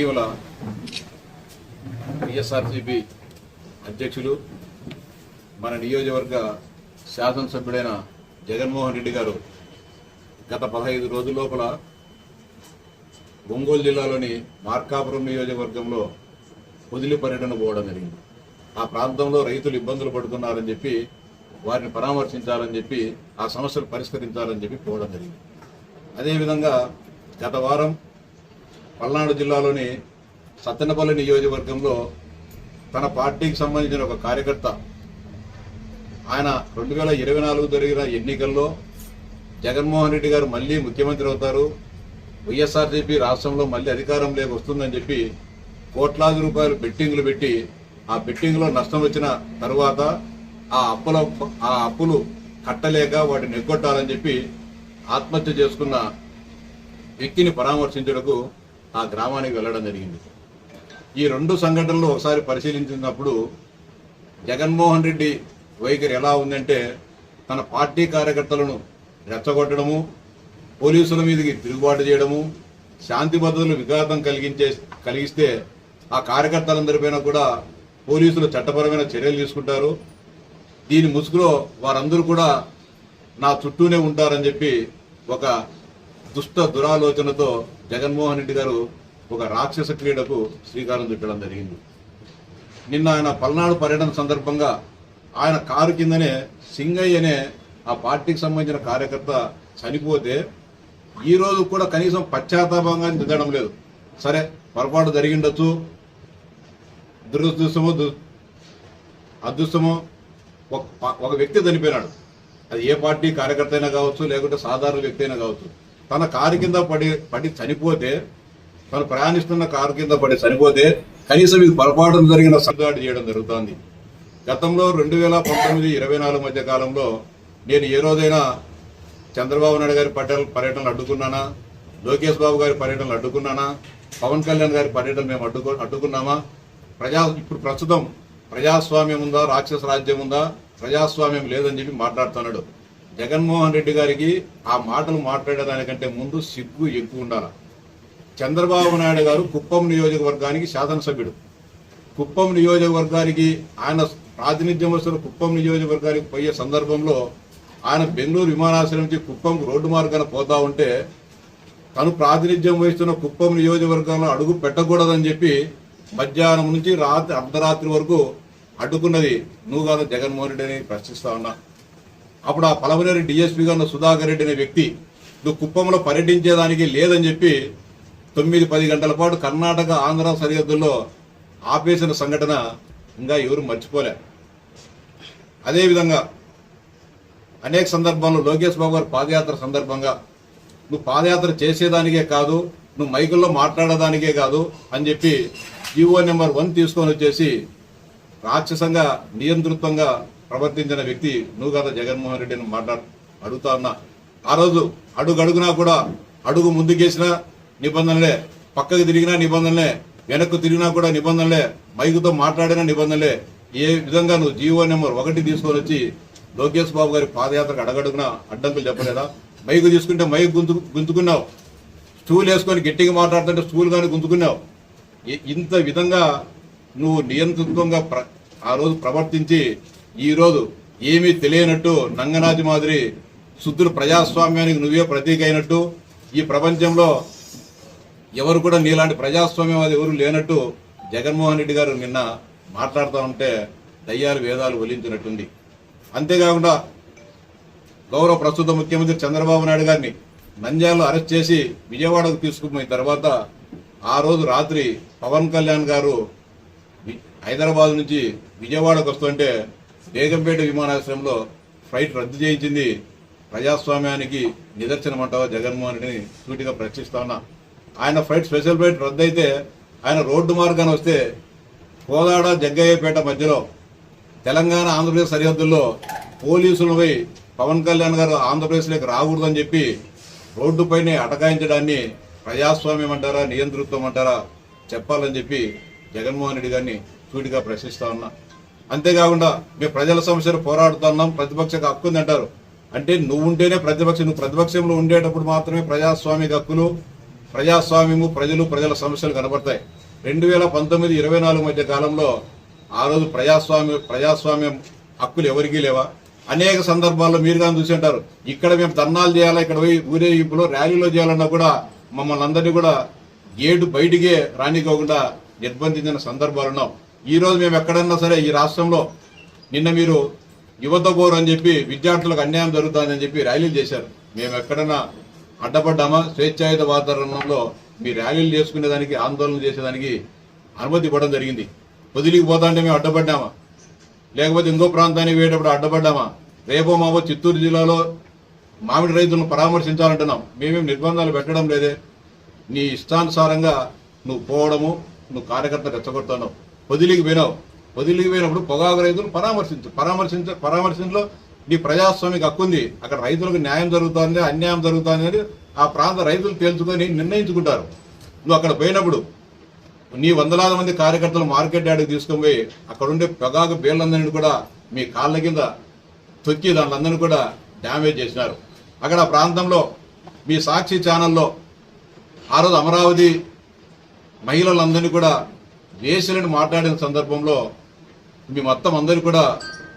ఇటీవల వైఎస్ఆర్సీపీ అధ్యక్షులు మన నియోజకవర్గ శాసనసభ్యుడైన జగన్మోహన్ రెడ్డి గారు గత పదహైదు రోజుల లోపల ఒంగోలు జిల్లాలోని మార్కాపురం నియోజకవర్గంలో పొదిలి పర్యటన పోవడం జరిగింది. ఆ ప్రాంతంలో రైతులు ఇబ్బందులు పడుతున్నారని చెప్పి వారిని పరామర్శించాలని చెప్పి ఆ సమస్యలు పరిష్కరించాలని చెప్పి పోవడం జరిగింది. అదేవిధంగా గత వారం పల్నాడు జిల్లాలోని సత్తెనపల్లి నియోజకవర్గంలో తన పార్టీకి సంబంధించిన ఒక కార్యకర్త. ఆయన రెండు వేల ఇరవై నాలుగు జరిగిన ఎన్నికల్లో జగన్మోహన్ రెడ్డి గారు మళ్ళీ ముఖ్యమంత్రి అవుతారు. వైఎస్ఆర్సీపీ రాష్ట్రంలో మళ్ళీ అధికారంలోకి వస్తుందని చెప్పి కోట్లాది రూపాయలు బెట్టింగ్లు పెట్టి ఆ బెట్టింగ్లో నష్టం వచ్చిన తర్వాత ఆ అప్పుల ఆ అప్పులు కట్టలేక వాటిని ఎగ్గొట్టాలని చెప్పి ఆత్మహత్య చేసుకున్న వ్యక్తిని పరామర్శించుటకు ఆ గ్రామానికి వెళ్ళడం జరిగింది. ఈ రెండు సంఘటనలు ఒకసారి పరిశీలించినప్పుడు జగన్మోహన్ రెడ్డి వైఖరి ఎలా ఉందంటే తన పార్టీ కార్యకర్తలను రెచ్చగొట్టడము పోలీసుల మీదకి తిరుగుబాటు చేయడము శాంతి భద్రతలు విఘాతం కలిగించే కలిగిస్తే ఆ కార్యకర్తలందరిపైన కూడా పోలీసులు చట్టపరమైన చర్యలు తీసుకుంటారు. దీని ముసుగులో వారందరూ కూడా నా చుట్టూనే ఉంటారని చెప్పి ఒక దుష్ట దురాలోచనతో జగన్మోహన్ రెడ్డి గారు ఒక రాక్షస క్రీడకు శ్రీకారం చుట్టడం జరిగింది. నిన్న ఆయన పల్నాడు పర్యటన సందర్భంగా ఆయన కారు కిందనే సింగయ్య అనే ఆ పార్టీకి సంబంధించిన కార్యకర్త చనిపోతే ఈ రోజు కూడా కనీసం పశ్చాత్తాపంగా దిద్దడం లేదు. సరే పొరపాటు జరిగిండొచ్చు. దురదృష్టమో దు- అదృష్టమో ఒక ఒక వ్యక్తి చనిపోయినాడు. అది ఏ పార్టీ కార్యకర్త అయినా కావచ్చు లేకుంటే సాధారణ వ్యక్తి అయినా కావచ్చు. తన కారు కింద పడి పడి చనిపోతే తను ప్రయాణిస్తున్న కారు కింద పడి చనిపోతే కనీసం ఇది పొరపాటు జరిగిన సర్దాడి చేయడం జరుగుతోంది. గతంలో రెండు వేల పంతొమ్మిది ఇరవై నాలుగు మధ్య కాలంలో నేను ఏ రోజైనా చంద్రబాబు నాయుడు గారి పర్యటన పర్యటనలు అడ్డుకున్నానా? లోకేష్ బాబు గారి పర్యటనలు అడ్డుకున్నానా? పవన్ కళ్యాణ్ గారి పర్యటన మేము అడ్డుకో అడ్డుకున్నామా? ప్రజా ఇప్పుడు ప్రస్తుతం ప్రజాస్వామ్యం ఉందా? రాక్షస రాజ్యం ఉందా? ప్రజాస్వామ్యం లేదని చెప్పి మాట్లాడుతున్నాడు. జగన్మోహన్ రెడ్డి గారికి ఆ మాటలు మాట్లాడేదానికంటే ముందు సిగ్గు ఎక్కువ ఉండాలి. చంద్రబాబు నాయుడు గారు కుప్పం నియోజకవర్గానికి శాసనసభ్యుడు. కుప్పం నియోజకవర్గానికి ఆయన ప్రాతినిధ్యం వస్తున్న కుప్పం నియోజకవర్గానికి పోయే సందర్భంలో ఆయన బెంగళూరు విమానాశ్రయం నుంచి కుప్పం రోడ్డు మార్గాన పోతా ఉంటే తను ప్రాతినిధ్యం వహిస్తున్న కుప్పం నియోజకవర్గంలో అడుగు పెట్టకూడదని చెప్పి మధ్యాహ్నం నుంచి రాత్రి అర్ధరాత్రి వరకు అడ్డుకున్నది. నువ్వు కాదు జగన్మోహన్ రెడ్డి అని ప్రశ్నిస్తా ఉన్నా. అప్పుడు ఆ పలమనేరు డిఎస్పీగా ఉన్న సుధాకర్ రెడ్డి అనే వ్యక్తి నువ్వు కుప్పంలో పర్యటించేదానికి లేదని చెప్పి తొమ్మిది పది గంటల పాటు కర్ణాటక ఆంధ్ర సరిహద్దుల్లో ఆపేసిన సంఘటన ఇంకా ఎవరు మర్చిపోలే. అదేవిధంగా అనేక సందర్భాల్లో లోకేష్ బాబు గారు పాదయాత్ర సందర్భంగా నువ్వు పాదయాత్ర చేసేదానికే కాదు నువ్వు మైకుల్లో మాట్లాడడానికే కాదు అని చెప్పి జీవో నెంబర్ వన్ తీసుకొని వచ్చేసి రాక్షసంగా నియంతృత్వంగా ప్రవర్తించిన వ్యక్తి నువ్వు కదా జగన్మోహన్ రెడ్డిని మాట్లాడు అడుగుతా ఉన్నా. ఆ రోజు అడుగు అడుగునా కూడా అడుగు ముందుకేసిన నిబంధనలే పక్కకు తిరిగినా నిబంధనలే వెనక్కు తిరిగినా కూడా నిబంధనలే మైకుతో మాట్లాడిన నిబంధనలే. ఏ విధంగా నువ్వు జీవో నెంబర్ ఒకటి తీసుకొని వచ్చి లోకేష్ బాబు గారి పాదయాత్రకు అడగడుగునా అడ్డంకులు చెప్పలేదా? మైకు తీసుకుంటే మైకు గుంతు గుంతుకున్నావు. స్టూల్ వేసుకొని గట్టిగా మాట్లాడుతుంటే స్టూల్ కానీ గుంతుకున్నావు. ఇంత విధంగా నువ్వు నియంతృత్వంగా ప్ర ఆ రోజు ప్రవర్తించి ఈరోజు ఏమీ తెలియనట్టు నంగనాథి మాదిరి శుద్ధులు ప్రజాస్వామ్యానికి నువ్వే ప్రతీక అయినట్టు ఈ ప్రపంచంలో ఎవరు కూడా నీలాంటి ప్రజాస్వామ్యం అది ఎవరు లేనట్టు జగన్మోహన్ రెడ్డి గారు నిన్న మాట్లాడుతూ ఉంటే దయ్యాలు వేదాలు ఒలించినట్టుంది అంతేకాకుండా గౌరవ ప్రస్తుత ముఖ్యమంత్రి చంద్రబాబు నాయుడు గారిని నంద్యాలలో అరెస్ట్ చేసి విజయవాడకు తీసుకుపోయిన తర్వాత ఆ రోజు రాత్రి పవన్ కళ్యాణ్ గారు హైదరాబాద్ నుంచి విజయవాడకు వస్తుంటే బేగంపేట విమానాశ్రయంలో ఫ్లైట్ రద్దు చేయించింది ప్రజాస్వామ్యానికి నిదర్శనం అంటావా జగన్మోహన్ రెడ్డిని? సూటిగా ప్రశ్నిస్తా ఉన్నా. ఆయన ఫ్లైట్ స్పెషల్ ఫ్లైట్ రద్దు అయితే ఆయన రోడ్డు మార్గాన వస్తే కోదాడ జగ్గయ్యపేట మధ్యలో తెలంగాణ ఆంధ్రప్రదేశ్ సరిహద్దుల్లో పోలీసులపై పవన్ కళ్యాణ్ గారు ఆంధ్రప్రదేశ్లోకి రాకూడదని చెప్పి రోడ్డుపైనే అటకాయించడాన్ని ప్రజాస్వామ్యం అంటారా నియంతృత్వం అంటారా చెప్పాలని చెప్పి జగన్మోహన్ రెడ్డి గారిని సూటిగా ప్రశ్నిస్తా ఉన్నా. అంతేకాకుండా మేము ప్రజల సమస్యలు పోరాడుతున్నాం ప్రతిపక్షకు హక్కు అంటారు. అంటే నువ్వు ఉంటేనే ప్రతిపక్షం నువ్వు ప్రతిపక్షంలో ఉండేటప్పుడు మాత్రమే ప్రజాస్వామిక హక్కులు ప్రజాస్వామ్యము ప్రజలు ప్రజల సమస్యలు కనబడతాయి. రెండు వేల పంతొమ్మిది ఇరవై నాలుగు మధ్య కాలంలో ఆ రోజు ప్రజాస్వామ్య ప్రజాస్వామ్యం హక్కులు ఎవరికీ లేవా? అనేక సందర్భాల్లో మీరు కానీ చూసి ఉంటారు. ఇక్కడ మేము ధర్నాలు చేయాలా? ఇక్కడ పోయి ఊరేగింపులో ర్యాలీలో చేయాలన్నా కూడా మమ్మల్ని అందరినీ కూడా గేటు బయటికే రానికోకుండా నిర్బంధించిన సందర్భాలు ఈరోజు ఈ రోజు మేము ఎక్కడన్నా సరే ఈ రాష్ట్రంలో నిన్న మీరు యువత కోరు అని చెప్పి విద్యార్థులకు అన్యాయం జరుగుతుందని చెప్పి ర్యాలీలు చేశారు. మేము ఎక్కడన్నా అడ్డపడ్డామా? స్వేచ్ఛాయుత వాతావరణంలో మీ ర్యాలీలు చేసుకునేదానికి ఆందోళన చేసేదానికి అనుమతి ఇవ్వడం జరిగింది. వదిలికి పోతాంటే మేము అడ్డపడ్డామా? లేకపోతే ఇంకో ప్రాంతానికి పోయేటప్పుడు అడ్డపడ్డామా? రేపో మావో చిత్తూరు జిల్లాలో మామిడి రైతులను పరామర్శించాలంటున్నాం. మేమేం నిర్బంధాలు పెట్టడం లేదే. నీ ఇష్టానుసారంగా నువ్వు పోవడము నువ్వు కార్యకర్త రెచ్చగొడుతున్నావు. వదిలికి పోయినావు. వదిలికి పోయినప్పుడు పొగాకు రైతులు పరామర్శించు పరామర్శించ పరామర్శించలో నీ ప్రజాస్వామికి హక్కుంది అక్కడ రైతులకు న్యాయం జరుగుతుంది అన్యాయం జరుగుతుంది అని ఆ ప్రాంత రైతులు తేల్చుకొని నిర్ణయించుకుంటారు. నువ్వు అక్కడ పోయినప్పుడు నీ వందలాది మంది కార్యకర్తలు మార్కెట్ యార్డ్కి తీసుకొని పోయి అక్కడుండే పొగాకు బేళ్ళందరినీ కూడా మీ కాళ్ళ కింద తొక్కి దానిలందరినీ కూడా డ్యామేజ్ చేసినారు. అక్కడ ఆ ప్రాంతంలో మీ సాక్షి ఛానల్లో ఆ రోజు అమరావతి మహిళలందరినీ కూడా వేసులని మాట్లాడిన సందర్భంలో మీ మొత్తం అందరూ కూడా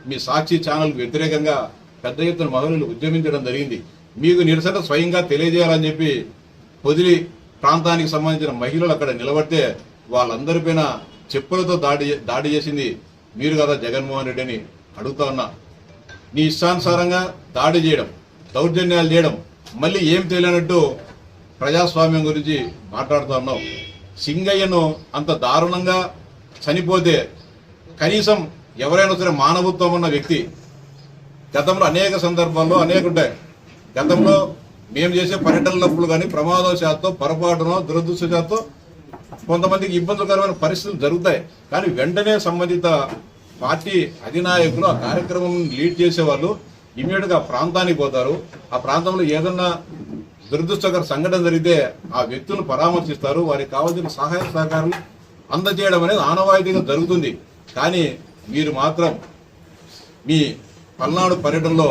మీ సాక్షి ఛానల్కు వ్యతిరేకంగా పెద్ద ఎత్తున మహిళలు ఉద్యమించడం జరిగింది. మీకు నిరసన స్వయంగా తెలియజేయాలని చెప్పి పొదిలి ప్రాంతానికి సంబంధించిన మహిళలు అక్కడ నిలబడితే వాళ్ళందరిపైన చెప్పులతో దాడి దాడి చేసింది మీరు కదా జగన్మోహన్ రెడ్డి అని అడుగుతా ఉన్నా. నీ ఇష్టానుసారంగా దాడి చేయడం దౌర్జన్యాలు చేయడం మళ్ళీ ఏం తెలియనట్టు ప్రజాస్వామ్యం గురించి మాట్లాడుతూ ఉన్నావు. సింగయ్యను అంత దారుణంగా చనిపోతే కనీసం ఎవరైనా సరే మానవత్వం ఉన్న వ్యక్తి గతంలో అనేక సందర్భాల్లో అనేక ఉంటాయి. గతంలో మేము చేసే పర్యటనలప్పుడు కానీ ప్రమాదవశాత్తు పొరపాటునో దురదృష్టశాత్తు కొంతమందికి ఇబ్బందికరమైన పరిస్థితులు జరుగుతాయి. కానీ వెంటనే సంబంధిత పార్టీ అధినాయకులు ఆ కార్యక్రమం లీడ్ చేసేవాళ్ళు ఇమీడియట్గా ప్రాంతానికి పోతారు. ఆ ప్రాంతంలో ఏదన్నా దురదృష్టకర సంఘటన జరిగితే ఆ వ్యక్తులను పరామర్శిస్తారు. వారికి కావాల్సిన సహాయ సహకారం అందజేయడం అనేది ఆనవాయితీగా జరుగుతుంది. కానీ మీరు మాత్రం మీ పల్నాడు పర్యటనలో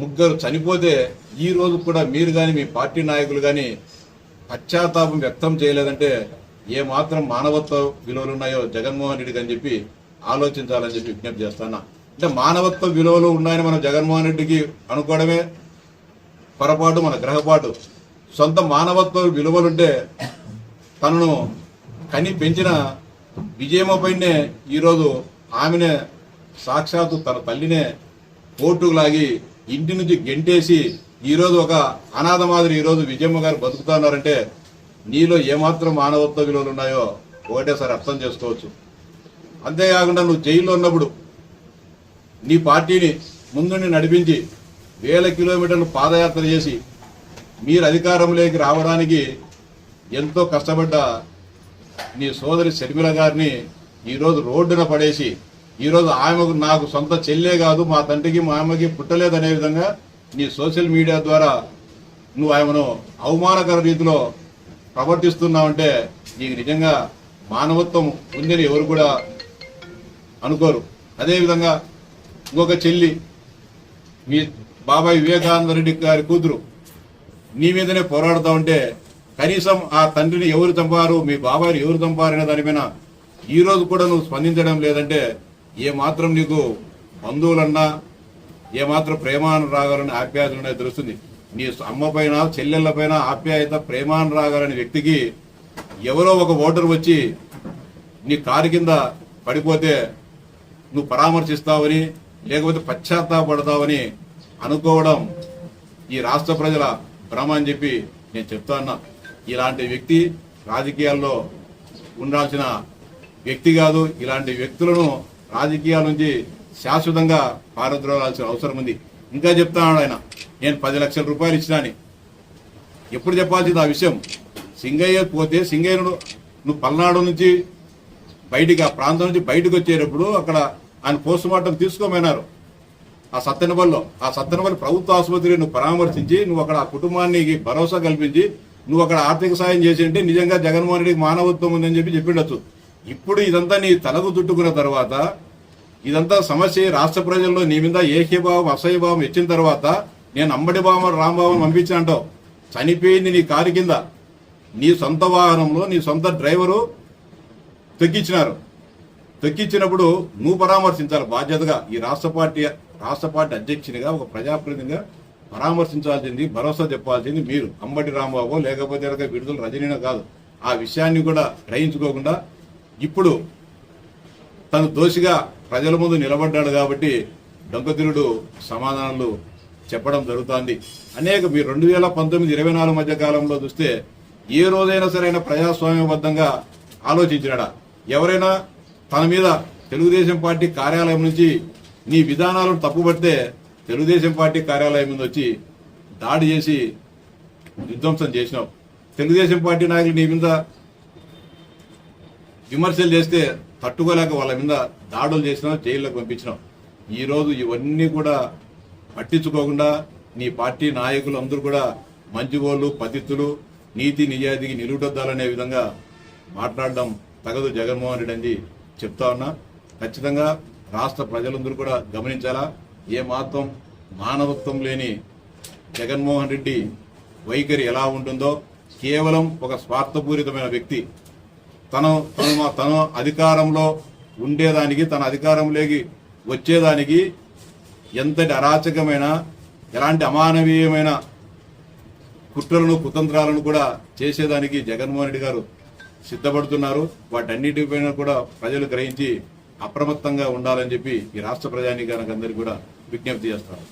ముగ్గురు చనిపోతే ఈ రోజు కూడా మీరు కానీ మీ పార్టీ నాయకులు కానీ పశ్చాత్తాపం వ్యక్తం చేయలేదంటే ఏ మాత్రం మానవత్వ విలువలు ఉన్నాయో జగన్మోహన్ రెడ్డికి అని చెప్పి ఆలోచించాలని చెప్పి విజ్ఞప్తి చేస్తాను. అంటే మానవత్వ విలువలు ఉన్నాయని మనం జగన్మోహన్ రెడ్డికి అనుకోవడమే పొరపాటు మన గ్రహపాటు. సొంత మానవత్వ విలువలుంటే తనను కని పెంచిన విజయమ్మపైనే ఈరోజు ఆమెనే సాక్షాత్తు తన తల్లినే కోర్టుకు లాగి ఇంటి నుంచి గెంటేసి ఈరోజు ఒక అనాథ మాదిరి ఈరోజు విజయమ్మ గారు బతుకుతున్నారంటే నీలో ఏమాత్రం మానవత్వ విలువలు ఉన్నాయో ఒకటేసారి అర్థం చేసుకోవచ్చు. అంతేకాకుండా నువ్వు జైల్లో ఉన్నప్పుడు నీ పార్టీని ముందుండి నడిపించి వేల కిలోమీటర్లు పాదయాత్ర చేసి మీరు అధికారంలోకి రావడానికి ఎంతో కష్టపడ్డ నీ సోదరి శర్మిల గారిని ఈరోజు రోడ్డున పడేసి ఈరోజు ఆమెకు నాకు సొంత చెల్లే కాదు మా తండ్రికి మా ఆమెకి పుట్టలేదనే విధంగా నీ సోషల్ మీడియా ద్వారా నువ్వు ఆమెను అవమానకర రీతిలో ప్రవర్తిస్తున్నావంటే నీకు నిజంగా మానవత్వం ఉందని ఎవరు కూడా అనుకోరు. అదేవిధంగా ఇంకొక చెల్లి మీ బాబాయ్ వివేకానంద రెడ్డి గారి కూతురు. నీ మీదనే పోరాడుతా ఉంటే కనీసం ఆ తండ్రిని ఎవరు చంపారు మీ బాబాయిని ఎవరు చంపారు అనే మీద ఈ రోజు కూడా నువ్వు స్పందించడం లేదంటే ఏ మాత్రం నీకు బంధువులన్నా ఏ మాత్రం ప్రేమానురాగాలని ఆప్యాయతలున్నాయో తెలుస్తుంది. నీ అమ్మ పైన చెల్లెళ్ళ పైన ఆప్యాయత ప్రేమానురాగాలని వ్యక్తికి ఎవరో ఒక ఓటర్ వచ్చి నీ కారు కింద పడిపోతే నువ్వు పరామర్శిస్తావని లేకపోతే పశ్చాత్తాపడతావని అనుకోవడం ఈ రాష్ట్ర ప్రజల భ్రమ అని చెప్పి నేను చెప్తా ఇలాంటి వ్యక్తి రాజకీయాల్లో ఉండాల్సిన వ్యక్తి కాదు. ఇలాంటి వ్యక్తులను రాజకీయాల నుంచి శాశ్వతంగా పారద్రోలాల్సిన అవసరం ఉంది. ఇంకా చెప్తాను ఆయన. నేను పది లక్షల రూపాయలు ఇచ్చినాని ఎప్పుడు చెప్పాల్సింది ఆ విషయం? సింగయ్య పోతే సింగయ్యను నువ్వు పల్నాడు నుంచి బయటికి ఆ ప్రాంతం నుంచి బయటకు వచ్చేటప్పుడు అక్కడ ఆయన పోస్ట్ మార్టం తీసుకోమన్నారు. ఆ సత్తెనబల్లో ఆ సత్తెనబల్లి ప్రభుత్వ ఆసుపత్రి నువ్వు పరామర్శించి నువ్వు అక్కడ ఆ కుటుంబానికి భరోసా కల్పించి నువ్వు అక్కడ ఆర్థిక సాయం చేసి ఉంటే నిజంగా జగన్మోహన్ రెడ్డికి మానవత్వం ఉందని చెప్పి చెప్పిండొచ్చు. ఇప్పుడు ఇదంతా నీ తలకు చుట్టుకున్న తర్వాత ఇదంతా సమస్య రాష్ట్ర ప్రజల్లో నీ మీద ఏహ్యభావం అసహ్యభావం ఇచ్చిన తర్వాత నేను అంబడి భావం రాంబాబుని పంపించినంటావు చనిపోయింది నీ కారు కింద. నీ సొంత వాహనంలో నీ సొంత డ్రైవరు తొక్కిచ్చినారు. తొక్కిచ్చినప్పుడు నువ్వు పరామర్శించాలి బాధ్యతగా ఈ రాష్ట్ర పార్టీ రాష్ట్ర పార్టీ అధ్యక్షునిగా ఒక ప్రజాప్రతినిధిగా పరామర్శించాల్సింది భరోసా చెప్పాల్సింది మీరు. అంబటి రాంబాబు లేకపోతే విడుదల రజనీన కాదు. ఆ విషయాన్ని కూడా గ్రహించుకోకుండా ఇప్పుడు తను దోషిగా ప్రజల ముందు నిలబడ్డాడు కాబట్టి దొంగతిరుడు సమాధానాలు చెప్పడం జరుగుతోంది. అనేక మీరు రెండు వేల పంతొమ్మిది ఇరవై నాలుగు మధ్య కాలంలో చూస్తే ఏ రోజైనా సరైన ప్రజాస్వామ్యబద్ధంగా ఆలోచించినాడా? ఎవరైనా తన మీద తెలుగుదేశం పార్టీ కార్యాలయం నుంచి నీ విధానాలను తప్పుపడితే తెలుగుదేశం పార్టీ కార్యాలయం మీద వచ్చి దాడి చేసి విధ్వంసం చేసినావు. తెలుగుదేశం పార్టీ నాయకులు నీ మీద విమర్శలు చేస్తే తట్టుకోలేక వాళ్ళ మీద దాడులు చేసినావు జైల్లోకి పంపించినాం ఈ రోజు ఇవన్నీ కూడా పట్టించుకోకుండా నీ పార్టీ నాయకులు అందరూ కూడా మంచిగోళ్ళు పతిత్తులు నీతి నిజాయితీకి నిలువటొద్దాలనే విధంగా మాట్లాడడం తగదు జగన్మోహన్ రెడ్డి అని చెప్తా ఉన్నా. ఖచ్చితంగా రాష్ట్ర ప్రజలందరూ కూడా గమనించాలా? ఏ మాత్రం మానవత్వం లేని జగన్మోహన్ రెడ్డి వైఖరి ఎలా ఉంటుందో కేవలం ఒక స్వార్థపూరితమైన వ్యక్తి. తను తను తన అధికారంలో ఉండేదానికి తన అధికారంలోకి వచ్చేదానికి ఎంతటి అరాచకమైన ఎలాంటి అమానవీయమైన కుట్రలను కుతంత్రాలను కూడా చేసేదానికి జగన్మోహన్ రెడ్డి గారు సిద్ధపడుతున్నారు. వాటన్నిటిపైన కూడా ప్రజలు గ్రహించి అప్రమత్తంగా ఉండాలని చెప్పి ఈ రాష్ట్ర ప్రజానీకానికి అందరికీ కూడా విజ్ఞప్తి చేస్తారు